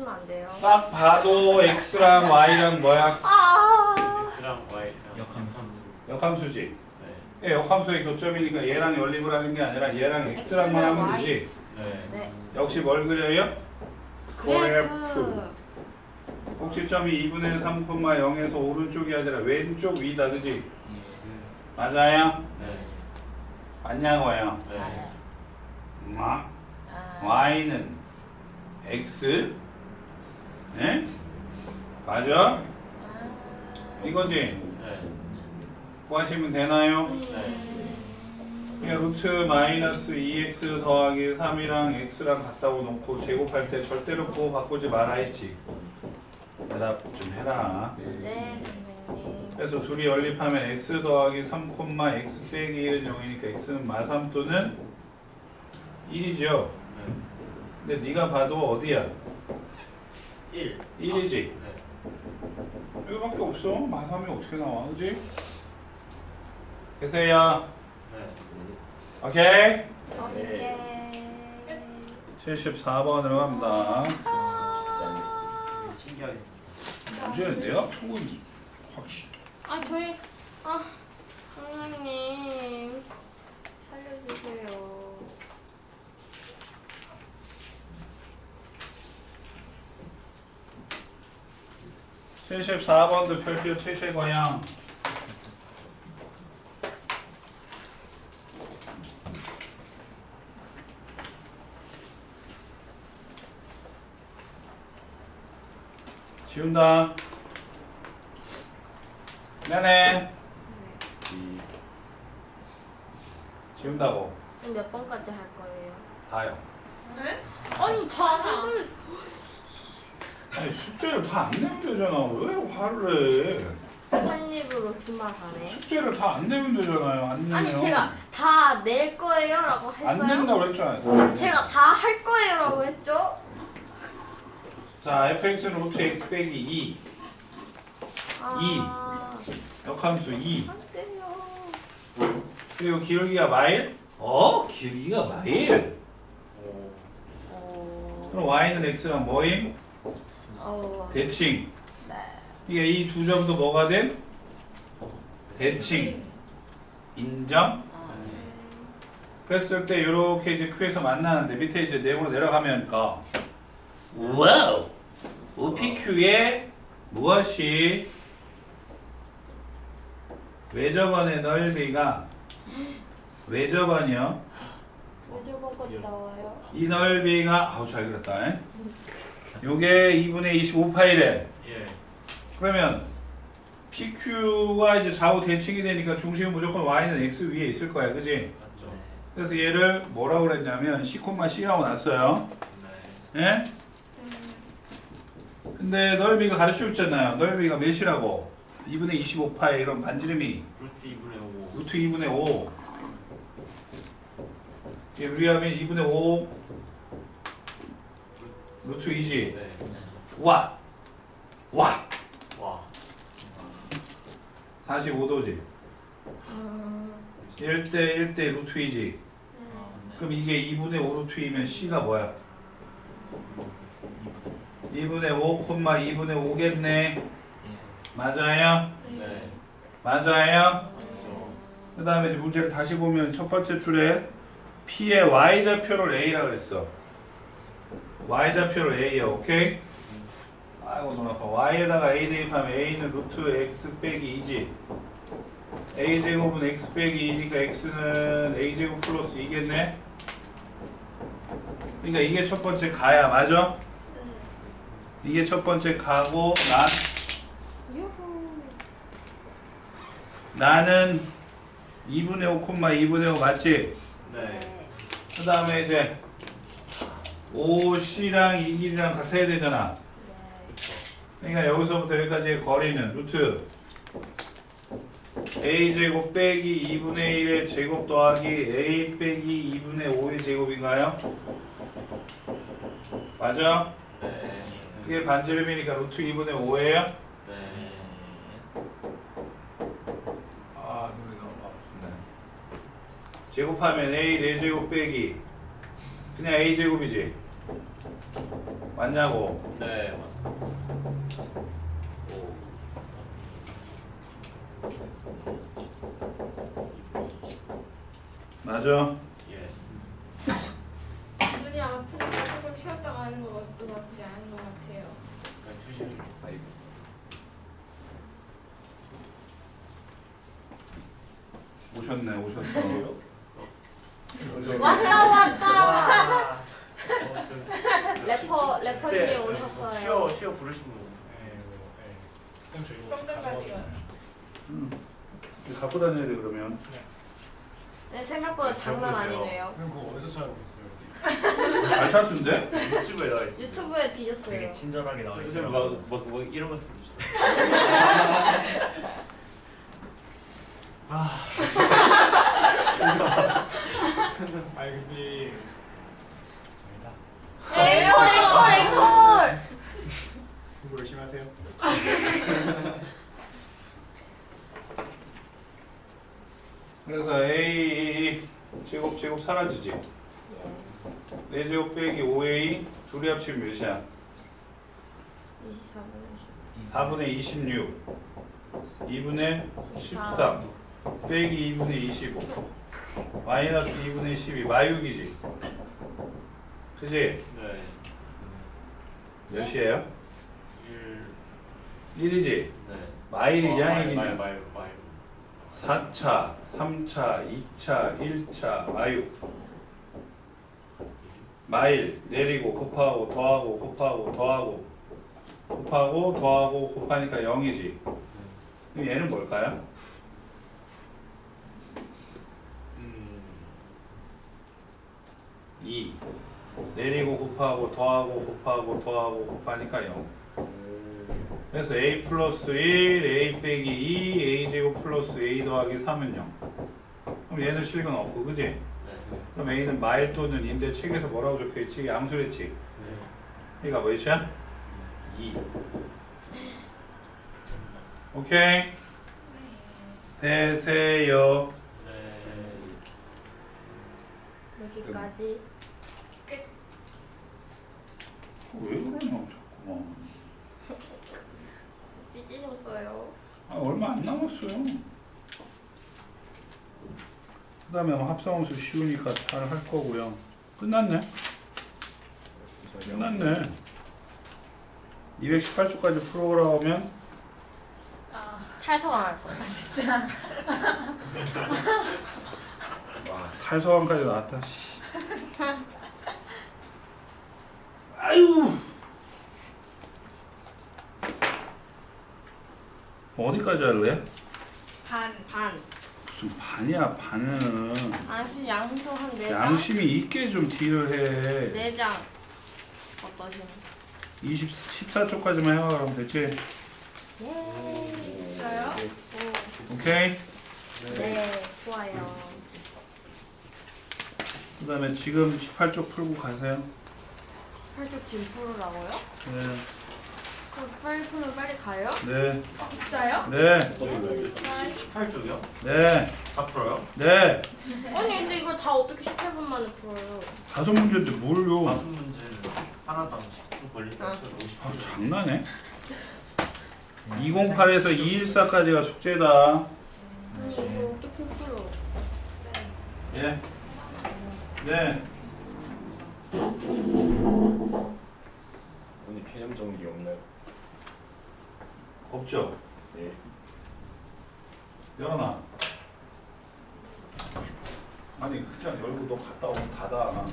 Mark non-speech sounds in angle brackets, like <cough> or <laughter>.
주시면 안 돼요? 딱 봐도 x랑 y랑 뭐야? 아. X랑 Y랑 역함수. 역함수지. 네. 예, 역함수의 교점이니까 얘랑 연립을 하는 게 아니라 얘랑 x랑만 X랑 하면 Y. 되지. 네. 네. 역시 뭘 그려요? 그래프. 꼭지점이 2분의 3, 0에서 오른쪽이 아니라 왼쪽 위다, 그지? 예. 맞아요? 네. 맞냐고요? 네. 마, 아. y는 x, 예? 맞아? 아. 이거지? 네. 구하시면 되나요? 네. 루트 마이너스 2x 더하기 3이랑 x랑 갖다고 놓고 제곱할 때 절대로 부호 바꾸지 말아 했지. 대답 좀 해라. 네, 선생님. 그래서 둘이 연립하면 x 더하기 3, x 빼기 1은 0이니까 x는 마삼 또는 1이죠. 네. 근데 네가 봐도 어디야? 1. 1이지. 네. 여기밖에 없어. 마삼이 어떻게 나와? 그지? 계세요. 네. 오케이. 오케이. 74번으로 갑니다. 진짜 신기하게. 문제인데요? 총은 확실. 아, 저희 아, 선생님 74번도 별표 7의 방향. 지운다. 네네. 지운다고. 몇 번까지 할 거예요? 다요. 네? 아니 다안 들을 아니 숙제를 다 안 내면 되잖아. 왜 화를 해? 한 입으로 두말 하네. 숙제를 다 안 내면 되잖아요. 안 내면. 아니 제가 다 낼 거예요라고 안 했어요. 낸다고 그랬잖아요. 제가 다 할 거예요라고 했죠? 자, fx는 루트 x 빼기 2. 아, 역함수 2. 안 돼요. 그리고 기울기가 마일? 어? 기울기가 마일? 오. 어, 그럼 y는 x가 뭐임? 어, 대칭. 네. 이게 이두 점도 뭐가 된? 대칭. 인정? 그랬을 때 이렇게 이제 Q에서 만나는데 밑에 이제 내부로 내려가면 가. 와우! OPQ의 무엇이 외접원의 넓이가 <gasps> 외접원이요. <gasps> 왜 저거까지 나와요? 이 넓이가 아우 잘 그렸다. 에? 요게 2분의 25 파일에 예. 그러면 PQ가 이제 좌우 대칭이 되니까 중심은 무조건 Y는 X 위에 있을 거야, 그지? 맞죠. 그래서 얘를 뭐라고 그랬냐면 C, C라고 놨어요. 네. 예? 근데 넓이가 가르쳐 줬잖아요. 넓이가 몇이라고? 2분의 25 파이 이런 반지름이 루트 2분의 5. 루트 2분의 5. 이게 우리 하면 2분의 5 루트 2지. 네. 와! 와! 와. 45도지. 음, 1대 1대 루트 2지. 그럼 이게 2분의 5 루트 2면 C가 뭐야? 2분의 5, 2분의 5겠네. 예. 맞아요? 네. 맞아요? 맞죠. 그 다음에 이제 문제를 다시 보면 첫 번째 줄에 P의 Y좌표를 A라고 그랬어. Y좌표를 A야, 오케이? 아이고, 눈 아파. Y에다가 A 대입하면 A는 루트 X 빼기 2지. A제곱은 X 빼기 2니까 X는 A제곱 플러스 2겠네? 그러니까 이게 첫 번째 가야, 맞아? 이게 첫 번째 가고, 난. 나는 2분의 5, 2분의 5 맞지? 네. 그 다음에 이제 5C랑 이 길이랑 같아야 되잖아. 그러니까 여기서부터 여기까지의 거리는 루트 A제곱 빼기 2분의 1의 제곱 더하기 A 빼기 2분의 5의 제곱인가요? 맞아? 네. 그게 반지름이니까 루트 2분의 5예요? 네. 아, 눈이 너무 아프네. 제곱하면 A 4제곱 빼기 그냥 A 제곱이지. 맞냐고 네 맞습니다. 오. 맞아 예. 눈이 아프니까 조금 쉬었다가 하는 것도 나쁘지 않은 것 같아요. 그냥 주시는 게. 아이고. 오셨네 오셨어 왔다 왔다. 와. 무슨 래퍼 래퍼님 뭐 오셨어요. 쉬어 쉬어 부르신 분. 깜깜깜깜. 응. 갖고 다녀야 돼 그러면 네 생각보다 장난 아니네요. 그럼 그거 어디서 찾아보셨어요? <laughs> 잘 찾던데? 유튜브에 나와 있. 유튜브에 뒤졌어요. 되게 친절하게 나와 있어요. 막막 막 이러면서 부르시더라고요. <laughs> 아니 근데 아니다. 앵콜 앵콜 앵콜. 공부 열심히 하세요. 그래서 A 제곱 제곱 사라지지 4제곱 빼기 5A 둘이 합치면 몇이야? 24분 4분의 26 2분의 13 빼기 2분의 25 마이너스 2분의 12 마육이지 그지? 네. 몇이에요? 일. 1이지? 네. 마일이냐 어, 마일, 얘기냐? 마일 마일 마일. 4차, 3차, 2차, 1차, 마육 마일 내리고 곱하고 더하고 곱하고 더하고 곱하고 더하고 곱하니까 0이지 그럼 얘는 뭘까요? 음. 2 내리고 곱하고 더하고 곱하고 더하고 곱하니까 0 그래서 a 플러스 1, a 빼기 2, a 제곱 플러스 a 더하기 3은 0 그럼 얘는 실근 없고 그지? 네. 그럼 a는 마일 또는 인데 책에서 뭐라고 적혀있지? 양수랬지? 네. 얘가 몇이야? 2 오케이 되세요 네. 여기까지. 왜 그러냐 자꾸만 삐지셨어요. 아, 얼마 안 남았어요. 그 다음에 합성함수 쉬우니까 잘 할 거고요. 끝났네. 끝났네. 218초까지 풀어오라면 탈서할 거야 진짜. 와 탈서왕까지 나왔다. 씨. 아유 어디까지 할래? 반 반. 무슨 반이야 반은 아니 양수 한네 장. 양심이 있게 좀 딜을 해네 장. 어떠신? 20, 14초까지만 해봐 그럼 됐지? 예. 진짜요? 오케이? 네 좋아요. 그 다음에 지금 18쪽 풀고 가세요 팔쪽 지금 풀으라고요? 네, 그럼 빨리 풀면 빨리 가요? 네, 진짜요? 네, 18쪽이요? 네, 다 풀어요? 네 아니 근데 이걸 다 어떻게 18분 만에 풀어요? 다섯 문제인데 뭘요? 다섯 문제는 하나당 10분 걸리니까 아. 50분. 아, 장난해? 208에서 214까지가 숙제다 아니 이거 어떻게 풀어? 예. 네. 오늘 개념 정리 없나요? 없죠? 네. 열어놔. 아니 그냥 열고 너 갔다 오면 닫아.